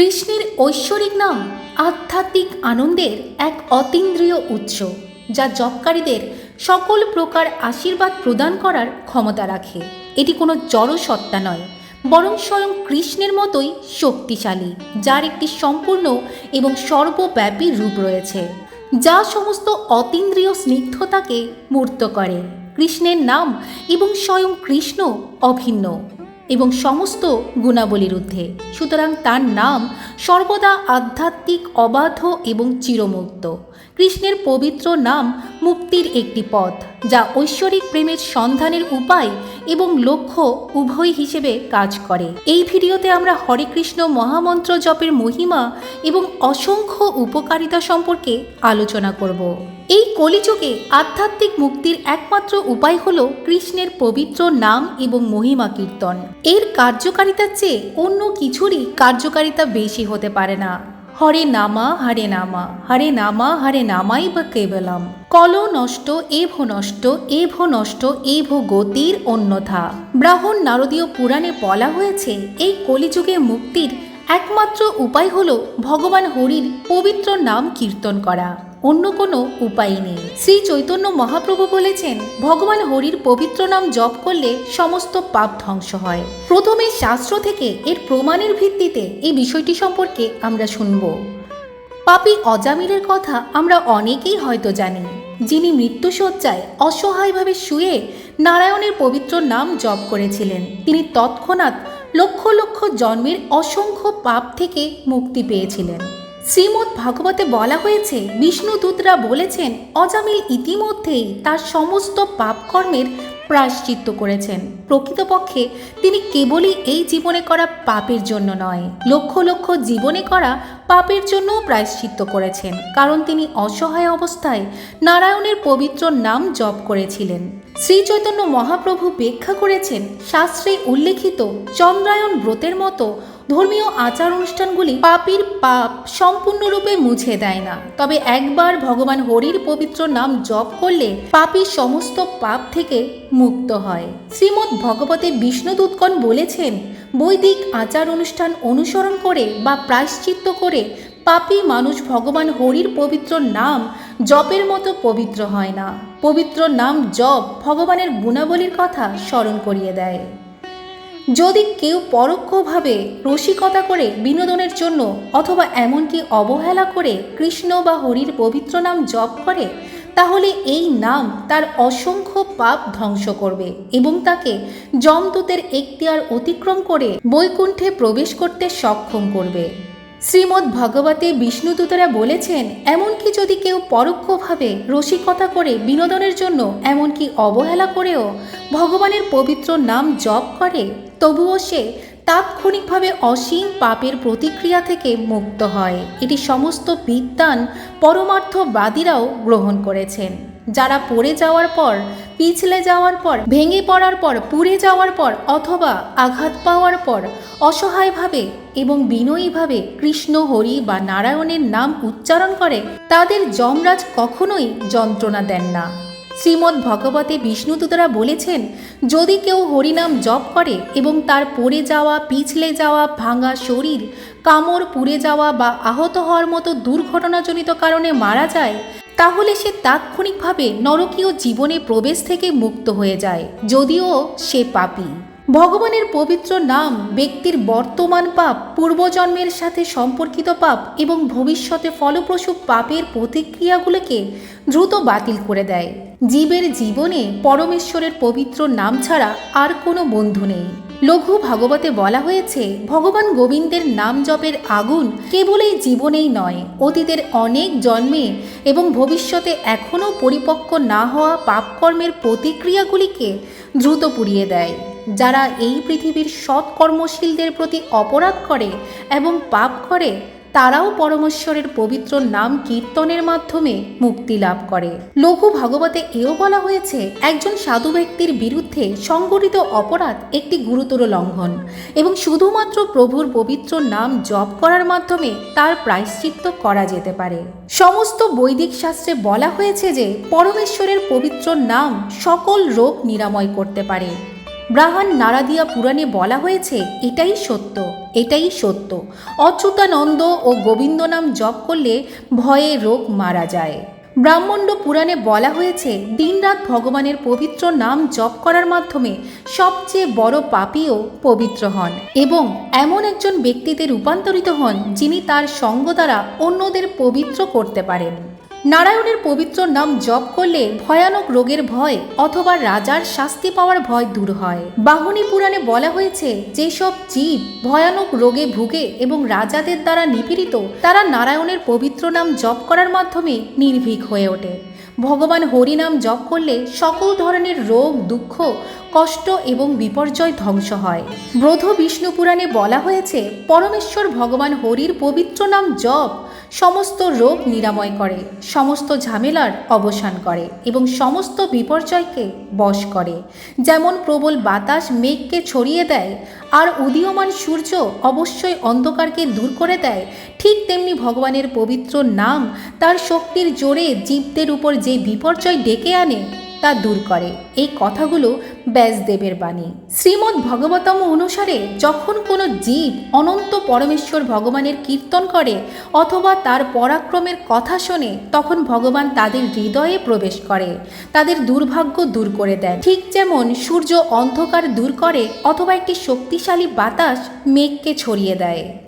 কৃষ্ণের ঐশ্বরিক নাম আধ্যাত্মিক আনন্দের এক অতীন্দ্রিয় উৎস, যা জপকারীদের সকল প্রকার আশীর্বাদ প্রদান করার ক্ষমতা রাখে। এটি কোনো জড় সত্তা নয়, বরং স্বয়ং কৃষ্ণের মতোই শক্তিশালী, যার একটি সম্পূর্ণ এবং সর্বব্যাপী রূপ রয়েছে, যা সমস্ত অতীন্দ্রিয় স্নিগ্ধতাকে মূর্ত করে। কৃষ্ণের নাম এবং স্বয়ং কৃষ্ণ অভিন্ন। এবং সমস্ত গুণাবলীর ঊর্ধ্বে। সুতরাং তার নাম সর্বদা আধ্যাত্মিক অবাধ এবং চিরমুক্ত। কৃষ্ণের পবিত্র নাম মুক্তির একটি পথ, যা ঐশ্বরিক প্রেমের সন্ধানের উপায় এবং লক্ষ্য উভয় হিসেবে কাজ করে। এই ভিডিওতে আমরা হরে কৃষ্ণ মহামন্ত্র জপের মহিমা এবং অসংখ্য উপকারিতা সম্পর্কে আলোচনা করব। এই কলিযুগে আধ্যাত্মিক মুক্তির একমাত্র উপায় হল কৃষ্ণের পবিত্র নাম এবং মহিমা কীর্তন। এর কার্যকারিতার চেয়ে অন্য কিছুরই কার্যকারিতা বেশি হতে পারে না। হরে নামা হরে নামা হরে নামা, হরে নামাই বা কেবলম। কল নষ্ট, এভ নষ্ট এভ নষ্ট, এভ গতির অন্যথা। ব্রাহ্মণ নারদীয় পুরাণে বলা হয়েছে, এই কলিযুগে মুক্তির একমাত্র উপায় হল ভগবান হরির পবিত্র নাম কীর্তন করা। অন্য কোনো উপায় নেই। শ্রী চৈতন্য মহাপ্রভু বলেছেন, ভগবান হরির পবিত্র নাম জপ করলে সমস্ত পাপ ধ্বংস হয়। প্রথমে শাস্ত্র থেকে এর প্রমাণের ভিত্তিতে এই বিষয়টি সম্পর্কে আমরা শুনব। পাপী অজামিলের কথা আমরা অনেকেই হয়তো জানি, যিনি মৃত্যুসজ্জায় অসহায়ভাবে শুয়ে নারায়ণের পবিত্র নাম জপ করেছিলেন। তিনি তৎক্ষণাৎ লক্ষ লক্ষ জন্মের অসংখ্য পাপ থেকে মুক্তি পেয়েছিলেন। শ্রীমৎ ভাগবতে বলা হয়েছে বিষ্ণুদূতরা বলেছেন, অজামিল ইতিমধ্যেই তার সমস্ত পাপকর্মের প্রায়শ্চিত্ত করেছেন। প্রকৃতপক্ষে তিনি কেবলই এই জীবনে করা পাপের জন্য নয়, লক্ষ লক্ষ জীবনে করা পাপের জন্যও প্রায়শ্চিত্ত করেছেন, কারণ তিনি অসহায় অবস্থায় নারায়ণের পবিত্র নাম জপ করেছিলেন। শ্রী চৈতন্য মহাপ্রভু ব্যাখ্যা করেছেন, শাস্ত্রে উল্লেখিত চন্দ্রায়ণ ব্রতের মতো ধর্মীয় আচার অনুষ্ঠানগুলি পাপীর পাপ সম্পূর্ণরূপে মুছে দেয় না। তবে একবার ভগবান হরির পবিত্র নাম জপ করলে পাপী সমস্ত পাপ থেকে মুক্ত হয়। শ্রীমৎ ভগবতে বিষ্ণুদূতগণ বলেছেন, বৈদিক আচার অনুষ্ঠান অনুসরণ করে বা প্রায়শ্চিত্ত করে পাপী মানুষ ভগবান হরির পবিত্র নাম জপের মতো পবিত্র হয় না। পবিত্র নাম জপ ভগবানের গুণাবলীর কথা স্মরণ করিয়ে দেয়। যদি কেউ পরোক্ষভাবে রসিকতা করে বিনোদনের জন্য অথবা এমনকি অবহেলা করে কৃষ্ণ বা হরির পবিত্র নাম জপ করে, তাহলে এই নাম তার অসংখ্য পাপ ধ্বংস করবে এবং তাকে যমদূতের এখতিয়ার অতিক্রম করে বৈকুণ্ঠে প্রবেশ করতে সক্ষম করবে। শ্রীমদ্ ভগবতে বিষ্ণুদূতরা বলেছেন, এমনকি যদি কেউ পরোক্ষভাবে রসিকতা করে বিনোদনের জন্য এমনকি অবহেলা করেও ভগবানের পবিত্র নাম জপ করে তবুও সে তাৎক্ষণিকভাবে অসীম পাপের প্রতিক্রিয়া থেকে মুক্ত হয়। এটি সমস্ত বিদ্যান পরমার্থবাদীরাও গ্রহণ করেছেন। যারা পড়ে যাওয়ার পর, পিছলে যাওয়ার পর, ভেঙে পড়ার পর, পুড়ে যাওয়ার পর অথবা আঘাত পাওয়ার পর অসহায়ভাবে এবং বিনয়ীভাবে কৃষ্ণ হরি বা নারায়ণের নাম উচ্চারণ করে, তাদের যমরাজ কখনোই যন্ত্রণা দেন না। শ্রীমদ্ ভগবতে বিষ্ণুদূতরা বলেছেন, যদি কেউ হরিনাম জপ করে এবং তার পড়ে যাওয়া, পিছলে যাওয়া, ভাঙা শরীর, কামড় পুড়ে যাওয়া বা আহত হওয়ার মতো দুর্ঘটনাজনিত কারণে মারা যায়, তাহলে সে তাৎক্ষণিকভাবে নরকীয় জীবনে প্রবেশ থেকে মুক্ত হয়ে যায়, যদিও সে পাপী। ভগবানের পবিত্র নাম, ব্যক্তির বর্তমান পাপ, পূর্বজন্মের সাথে সম্পর্কিত পাপ এবং ভবিষ্যতে ফলপ্রসূ পাপের প্রতিক্রিয়াগুলোকে দ্রুত বাতিল করে দেয়। জীবের জীবনে পরমেশ্বরের পবিত্র নাম ছাড়া আর কোনো বন্ধু নেই। লঘু ভাগবতে বলা হয়েছে, ভগবান গোবিন্দের নাম জপের আগুন কেবল এই জীবনেই নয়, অতীতের অনেক জন্মে এবং ভবিষ্যতে এখনও পরিপক্ক না হওয়া পাপকর্মের প্রতিক্রিয়াগুলিকে দ্রুত পুড়িয়ে দেয়। যারা এই পৃথিবীর সৎকর্মশীলদের প্রতি অপরাধ করে এবং পাপ করে, তারাও পরমেশ্বরের পবিত্র নাম কীর্তনের মাধ্যমে মুক্তি লাভ করে। লঘু ভাগবতে এও বলা হয়েছে, একজন সাধু ব্যক্তির বিরুদ্ধে সংগঠিত অপরাধ একটি গুরুতর লঙ্ঘন এবং শুধুমাত্র প্রভুর পবিত্র নাম জপ করার মাধ্যমে তার প্রায়শ্চিত্ত করা যেতে পারে। সমস্ত বৈদিক শাস্ত্রে বলা হয়েছে যে, পরমেশ্বরের পবিত্র নাম সকল রোগ নিরাময় করতে পারে। ব্রাহ্মণ নারাদিয়া পুরাণে বলা হয়েছে, এটাই সত্য এটাই সত্য। অচ্যুতানন্দ ও গোবিন্দ নাম জপ করলে ভয়ে রোগ মারা যায়। ব্রাহ্মণ্ড পুরাণে বলা হয়েছে, দিনরাত ভগবানের পবিত্র নাম জপ করার মাধ্যমে সবচেয়ে বড় পাপীও পবিত্র হন এবং এমন একজন ব্যক্তিতে রূপান্তরিত হন যিনি তার সঙ্গ দ্বারা অন্যদের পবিত্র করতে পারেন। নারায়ণের পবিত্র নাম জপ করলে ভয়ানক রোগের ভয় অথবা রাজার শাস্তি পাওয়ার ভয় দূর হয়। বাহনী পুরাণে বলা হয়েছে, যেসব জীব ভয়ানক রোগে ভুগে এবং রাজাদের দ্বারা নিপীড়িত, তারা নারায়ণের পবিত্র নাম জপ করার মাধ্যমে নির্ভীক হয়ে ওঠে। ভগবান হরিনাম জপ করলে সকল ধরনের রোগ, দুঃখ, কষ্ট এবং বিপর্যয় ধ্বংস হয়। ব্রধ বিষ্ণু পুরাণে বলা হয়েছে, পরমেশ্বর ভগবান হরির পবিত্র নাম জপ সমস্ত রোগ নিরাময় করে, সমস্ত ঝামেলার অবসান করে এবং সমস্ত বিপর্যয়কে বশ করে। যেমন প্রবল বাতাস মেঘকে ছড়িয়ে দেয়, আর উদীয়মান সূর্য অবশ্যই অন্ধকারকে দূর করে দেয়, ঠিক তেমনি ভগবানের পবিত্র নাম তার শক্তির জোরে জীবদের উপর যে বিপর্যয় ডেকে আনে তা দূর করে। এই কথাগুলো ব্যাসদেবের বাণী। শ্রীমদ্ ভগবতম অনুসারে যখন কোনো জীব অনন্ত পরমেশ্বর ভগবানের কীর্তন করে অথবা তার পরাক্রমের কথা শোনে, তখন ভগবান তাদের হৃদয়ে প্রবেশ করে। তাদের দুর্ভাগ্য দূর করে দেয়। ঠিক যেমন সূর্য অন্ধকার দূর করে অথবা একটি শক্তিশালী বাতাস মেঘকে ছড়িয়ে দেয়।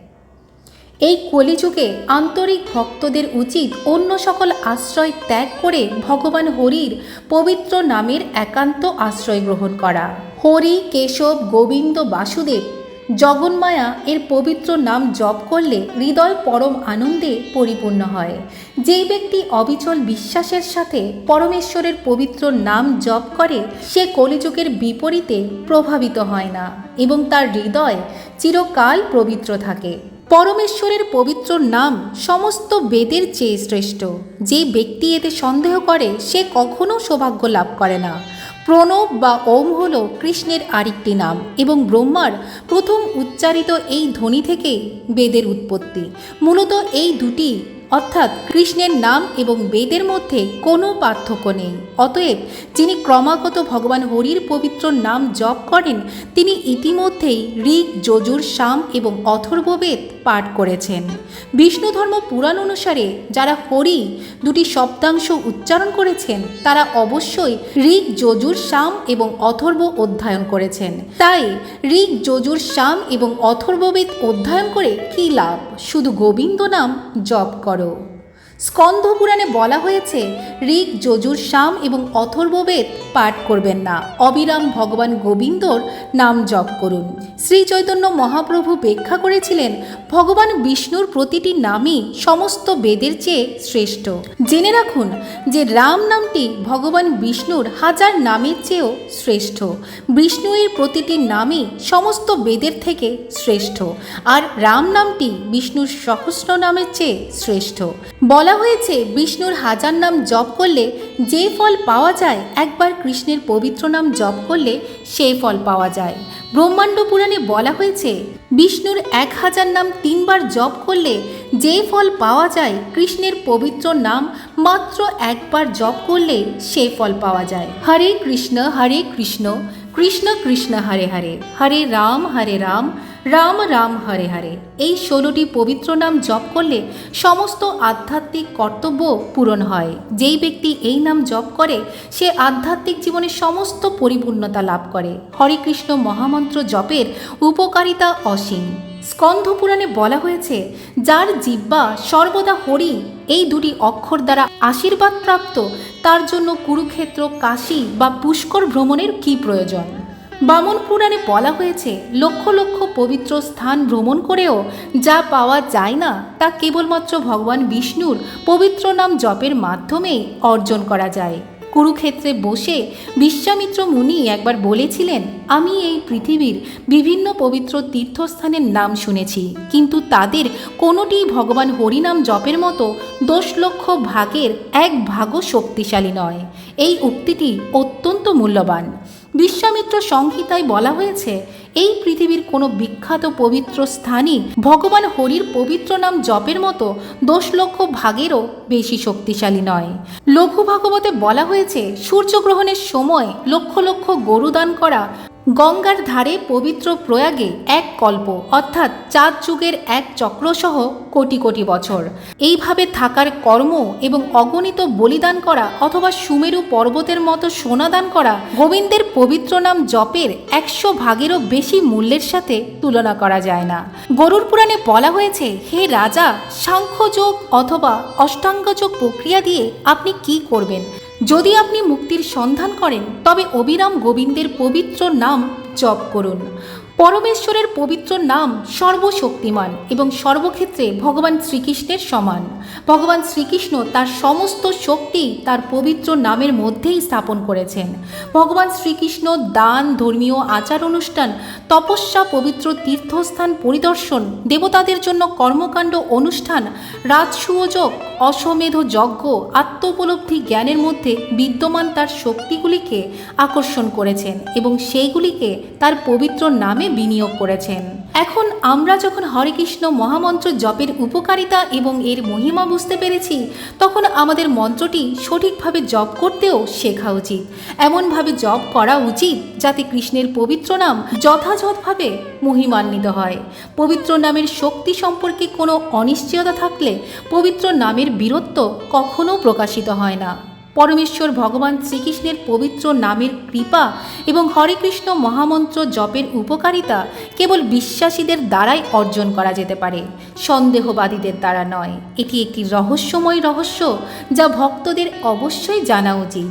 এই কলিযুগে আন্তরিক ভক্তদের উচিত অন্য সকল আশ্রয় ত্যাগ করে ভগবান হরির পবিত্র নামের একান্ত আশ্রয় গ্রহণ করা। হরি, কেশব, গোবিন্দ, বাসুদেব, জগন্মায়া এর পবিত্র নাম জপ করলে হৃদয় পরম আনন্দে পরিপূর্ণ হয়। যেই ব্যক্তি অবিচল বিশ্বাসের সাথে পরমেশ্বরের পবিত্র নাম জপ করে, সে কলিযুগের বিপরীতে প্রভাবিত হয় না এবং তার হৃদয় চিরকাল পবিত্র থাকে। পরমেশ্বরের পবিত্র নাম সমস্ত বেদের চেয়ে শ্রেষ্ঠ। যে ব্যক্তি এতে সন্দেহ করে, সে কখনো সৌভাগ্য লাভ করে না। প্রণব বা ওম হল কৃষ্ণের আরেকটি নাম এবং ব্রহ্মার প্রথম উচ্চারিত এই ধ্বনি থেকে বেদের উৎপত্তি। মূলত এই দুটি অর্থাৎ কৃষ্ণের নাম এবং বেদের মধ্যে কোনো পার্থক্য নেই। অতএব যিনি ক্রমাগত ভগবান হরির পবিত্র নাম জপ করেন, তিনি ইতিমধ্যেই ঋক যজুর সাম এবং অথর্ববেদ পাঠ করেছেন। বিষ্ণু ধর্ম পুরাণ অনুসারে যারা হরি দুটি শব্দাংশ উচ্চারণ করেছেন, তারা অবশ্যই ঋক যজুর সাম এবং অথর্ব অধ্যয়ন করেছেন। তাই ঋক যজুর সাম এবং অথর্ববেদ অধ্যয়ন করে কী লাভ? শুধু গোবিন্দ নাম জপ করো। করো স্কন্ধ পুরাণে বলা হয়েছে ঋক যজুর সাম এবং অথর্ববেদ পাঠ করবেন না। অবিরাম ভগবান গোবিন্দর নাম জপ করুন। শ্রী চৈতন্য মহাপ্রভু ব্যাখ্যা করেছিলেন, ভগবান বিষ্ণুর প্রতিটি নামই সমস্ত বেদের চেয়ে শ্রেষ্ঠ। জেনে রাখুন যে রাম নামটি ভগবান বিষ্ণুর হাজার নামের চেয়েও শ্রেষ্ঠ। বিষ্ণুয়ের প্রতিটি নামই সমস্ত বেদের থেকে শ্রেষ্ঠ। আর রাম নামটি বিষ্ণুর সহস্র নামের চেয়ে শ্রেষ্ঠ। বলা হয়েছে, বিষ্ণুর হাজার নাম জপ করলে যে ফল পাওয়া যায়, একবার কৃষ্ণের পবিত্র নাম জপ করলে সেই ফল পাওয়া যায়। ব্রহ্মাণ্ড পুরাণে বলা হয়েছে, বিষ্ণুর এক হাজার নাম তিনবার জপ করলে যে ফল পাওয়া যায়, কৃষ্ণের পবিত্র নাম মাত্র একবার জপ করলে সে ফল পাওয়া যায়। হরে কৃষ্ণ হরে কৃষ্ণ কৃষ্ণ কৃষ্ণ, হরে হরে। হরে রাম হরে রাম রাম রাম হরে হরে। এই ষোলোটি পবিত্র নাম জপ করলে সমস্ত আধ্যাত্মিক কর্তব্য পূরণ হয়। যেই ব্যক্তি এই নাম জপ করে, সে আধ্যাত্মিক জীবনে সমস্ত পরিপূর্ণতা লাভ করে। হরে কৃষ্ণ মহামন্ত্র জপের উপকারিতা অসীম। স্কন্ধ পুরাণে বলা হয়েছে, যার জিব্বা সর্বদা হরি, এই দুটি অক্ষর দ্বারা আশীর্বাদ প্রাপ্ত, তার জন্য কুরুক্ষেত্র, কাশী বা পুষ্কর ভ্রমণের কি প্রয়োজন? বামন পুরাণে বলা হয়েছে, লক্ষ লক্ষ পবিত্র স্থান ভ্রমণ করেও যা পাওয়া যায় না, তা কেবলমাত্র ভগবান বিষ্ণুর পবিত্র নাম জপের মাধ্যমেই অর্জন করা যায়। কুরুক্ষেত্রে বসে বিশ্বামিত্র মুনি একবার বলেছিলেন, আমি এই পৃথিবীর বিভিন্ন পবিত্র তীর্থস্থানের নাম শুনেছি, কিন্তু তাদের কোনোটিই ভগবান হরিনাম জপের মতো দশ লক্ষ ভাগের এক ভাগও শক্তিশালী নয়। এই উক্তিটি অত্যন্ত মূল্যবান। বিশ্বামিত্র সংহিতায় বলা হয়েছে, এই পৃথিবীর কোনো বিখ্যাত পবিত্র স্থানই ভগবান হরির পবিত্র নাম জপের মতো দশ লক্ষ ভাগেরও বেশি শক্তিশালী নয়। লঘু ভাগবতে বলা হয়েছে, সূর্যগ্রহণের সময় লক্ষ লক্ষ গরু দান করা গঙ্গার ধারে পবিত্র প্রয়াগে এক কল্প, অর্থাৎ চার যুগের এক চক্রসহ কোটি কোটি বছর। এইভাবে থাকার কর্ম এবং অগণিত বলিদান করা অথবা সুমেরু পর্বতের মতো সোনাদান করা গোবিন্দের পবিত্র নাম জপের একশো ভাগেরও বেশি মূল্যের সাথে তুলনা করা যায় না। গরুর পুরাণে বলা হয়েছে, হে রাজা, সাংখ্যযোগ অথবা অষ্টাঙ্গযোগ প্রক্রিয়া দিয়ে আপনি কি করবেন? যদি আপনি মুক্তির সন্ধান করেন তবে অবিরাম গোবিন্দের পবিত্র নাম জপ করুন। পরমেশ্বরের পবিত্র নাম সর্বশক্তিমান এবং সর্বক্ষেত্রে ভগবান শ্রীকৃষ্ণের সমান। ভগবান শ্রীকৃষ্ণ তার সমস্ত শক্তি তার পবিত্র নামের মধ্যেই স্থাপন করেছেন। ভগবান শ্রীকৃষ্ণ দান, ধর্মীয় আচার অনুষ্ঠান, তপস্যা, পবিত্র তীর্থস্থান পরিদর্শন, দেবতাদের জন্য কর্মকাণ্ড অনুষ্ঠান রাজসুয়োজক অশ্বমেধ যজ্ঞ, আত্মোপলব্ধি জ্ঞানের মধ্যে বিদ্যমান তার শক্তিগুলিকে আকর্ষণ করেছেন এবং সেইগুলিকে তার পবিত্র নামে বিনিয়োগ করেছেন। এখন আমরা যখন হরে কৃষ্ণ মহামন্ত্র জপের উপকারিতা এবং এর মহিমা বুঝতে পেরেছি, তখন আমাদের মন্ত্রটি সঠিকভাবে জপ করতেও শেখা উচিত। এমনভাবে জপ করা উচিত যাতে কৃষ্ণের পবিত্র নাম যথাযথভাবে মহিমান্বিত হয়। পবিত্র নামের শক্তি সম্পর্কে কোনো অনিশ্চয়তা থাকলে পবিত্র নামের বীরত্ব কখনো প্রকাশিত হয় না। পরমেশ্বর ভগবান শ্রীকৃষ্ণের পবিত্র নামের কৃপা এবং হরে কৃষ্ণ মহামন্ত্র জপের উপকারিতা কেবল বিশ্বাসীদের দ্বারাই অর্জন করা যেতে পারে। সন্দেহবাদীদের দ্বারা নয়। এটি একটি রহস্যময় রহস্য যা ভক্তদের অবশ্যই জানা উচিত।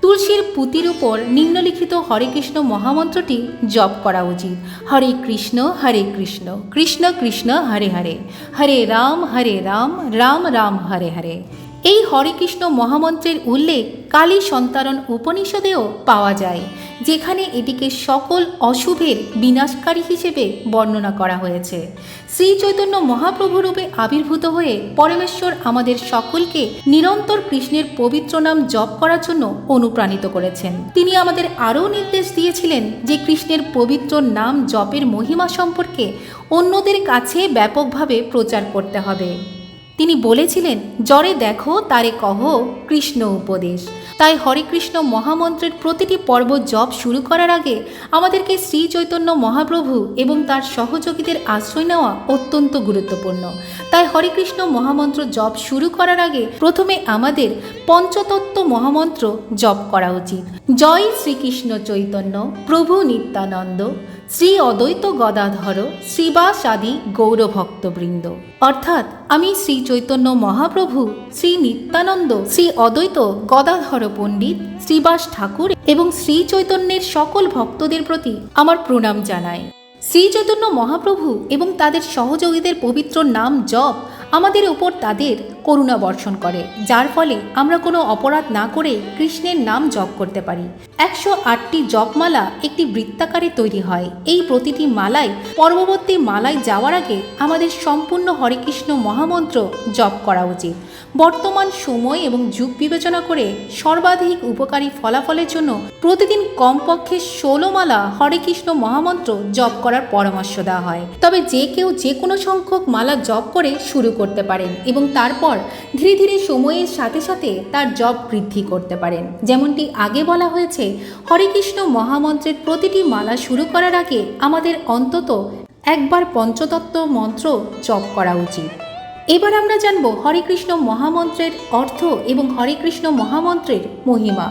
তুলসীর পুঁতির উপর নিম্নলিখিত হরে কৃষ্ণ মহামন্ত্রটি জপ করা উচিত। হরে কৃষ্ণ হরে কৃষ্ণ কৃষ্ণ কৃষ্ণ, হরে হরে। হরে রাম হরে রাম রাম রাম, হরে হরে। এই হরে কৃষ্ণ মহামন্ত্রের উল্লেখ কালী সন্তারণ উপনিষদেও পাওয়া যায়, যেখানে এটিকে সকল অশুভের বিনাশকারী হিসেবে বর্ণনা করা হয়েছে। শ্রী চৈতন্য মহাপ্রভু রূপে আবির্ভূত হয়ে পরমেশ্বর আমাদের সকলকে নিরন্তর কৃষ্ণের পবিত্র নাম জপ করার জন্য অনুপ্রাণিত করেছেন। তিনি আমাদের আরও নির্দেশ দিয়েছিলেন যে কৃষ্ণের পবিত্র নাম জপের মহিমা সম্পর্কে অন্যদের কাছে ব্যাপকভাবে প্রচার করতে হবে। তিনি বলেছিলেন জরে দেখো, তারে কহ, কৃষ্ণ উপদেশ। তাই হরে কৃষ্ণ মহামন্ত্রের প্রতিটি পর্ব জপ শুরু করার আগে আমাদেরকে শ্রী চৈতন্য মহাপ্রভু এবং তার সহযোগীদের আশ্রয় নেওয়া অত্যন্ত গুরুত্বপূর্ণ। তাই হরে কৃষ্ণ মহামন্ত্র জপ শুরু করার আগে প্রথমে আমাদের পঞ্চতত্ত্ব মহামন্ত্র জপ করা উচিত। জয় শ্রীকৃষ্ণ চৈতন্য, প্রভু নিত্যানন্দ। শ্রী অদ্বৈত গদাধর শ্রীবাসাদি গৌরভক্তবৃন্দ। অর্থাৎ আমি শ্রী চৈতন্য মহাপ্রভু, শ্রী নিত্যানন্দ, শ্রী অদ্বৈত গদাধর পণ্ডিত শ্রীবাস ঠাকুর এবং শ্রী চৈতন্যের সকল ভক্তদের প্রতি আমার প্রণাম জানাই। শ্রী চৈতন্য মহাপ্রভু এবং তাদের সহযোগীদের পবিত্র নাম জপ আমাদের উপর তাদের করুণা বর্ষণ করে, যার ফলে আমরা কোনো অপরাধ না করে কৃষ্ণের নাম জপ করতে পারি। একশো আটটি জপমালা একটি বৃত্তাকারে তৈরি হয়। এই প্রতিটি মালায়, পরবর্তী মালায় যাওয়ার আগে আমাদের সম্পূর্ণ হরেকৃষ্ণ মহামন্ত্র জপ করা উচিত। বর্তমান সময় এবং যুগ বিবেচনা করে সর্বাধিক উপকারী ফলাফলের জন্য প্রতিদিন কমপক্ষে ষোলো মালা হরে কৃষ্ণ মহামন্ত্র জপ করার পরামর্শ দেওয়া হয়। তবে যে কেউ যে কোনো সংখ্যক মালা জপ করে শুরু করতে পারেন এবং তারপর ধীরে ধীরে সময়ের সাথে সাথে তার জপ বৃদ্ধি করতে পারেন। যেমনটি আগে বলা হয়েছে, হরে কৃষ্ণ মহামন্ত্রের প্রতিটি মালা শুরু করার আগে আমাদের অন্তত একবার পঞ্চতত্ত্ব মন্ত্র জপ করা উচিত। এবার আমরা জানব হরে কৃষ্ণ মহামন্ত্রের অর্থ এবং হরে কৃষ্ণ মহামন্ত্রের মহিমা।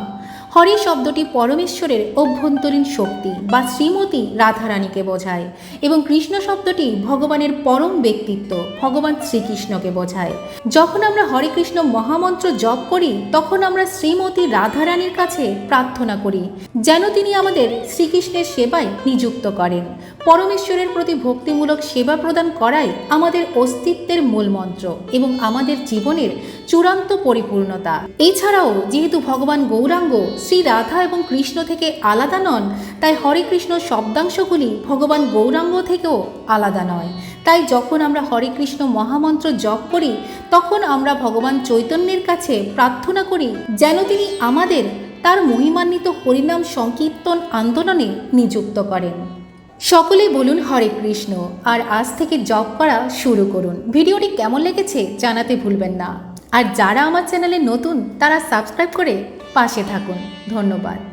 হরে শব্দটি পরমেশ্বরের অভ্যন্তরীণ শক্তি বা শ্রীমতী রাধারানীকে বোঝায় এবং কৃষ্ণ শব্দটি ভগবানের পরম ব্যক্তিত্ব, ভগবান শ্রীকৃষ্ণকে বোঝায়। যখন আমরা হরে কৃষ্ণ মহামন্ত্র জপ করি, তখন আমরা শ্রীমতী রাধারানীর কাছে প্রার্থনা করি, যেন তিনি আমাদের শ্রীকৃষ্ণের সেবায় নিযুক্ত করেন। পরমেশ্বরের প্রতি ভক্তিমূলক সেবা প্রদান করাই আমাদের অস্তিত্বের মূল মন্ত্র এবং আমাদের জীবনের চূড়ান্ত পরিপূর্ণতা। এছাড়াও, যেহেতু ভগবান গৌরাঙ্গ শ্রী রাধা এবং কৃষ্ণ থেকে আলাদা নন, তাই হরে কৃষ্ণ শব্দাংশগুলি ভগবান গৌরাঙ্গ থেকেও আলাদা নয়। তাই যখন আমরা হরে কৃষ্ণ মহামন্ত্র জপ করি, তখন আমরা ভগবান চৈতন্যের কাছে প্রার্থনা করি, যেন তিনি আমাদের তার মহিমান্বিত হরিনাম সংকীর্তন আন্দোলনে নিযুক্ত করেন। সকলে বলুন হরে কৃষ্ণ, আর আজ থেকে জব করা শুরু করুন। ভিডিওটি কেমন লেগেছে জানাতে ভুলবেন না। আর যারা আমার চ্যানেলে নতুন, তারা সাবস্ক্রাইব করে পাশে থাকুন। ধন্যবাদ।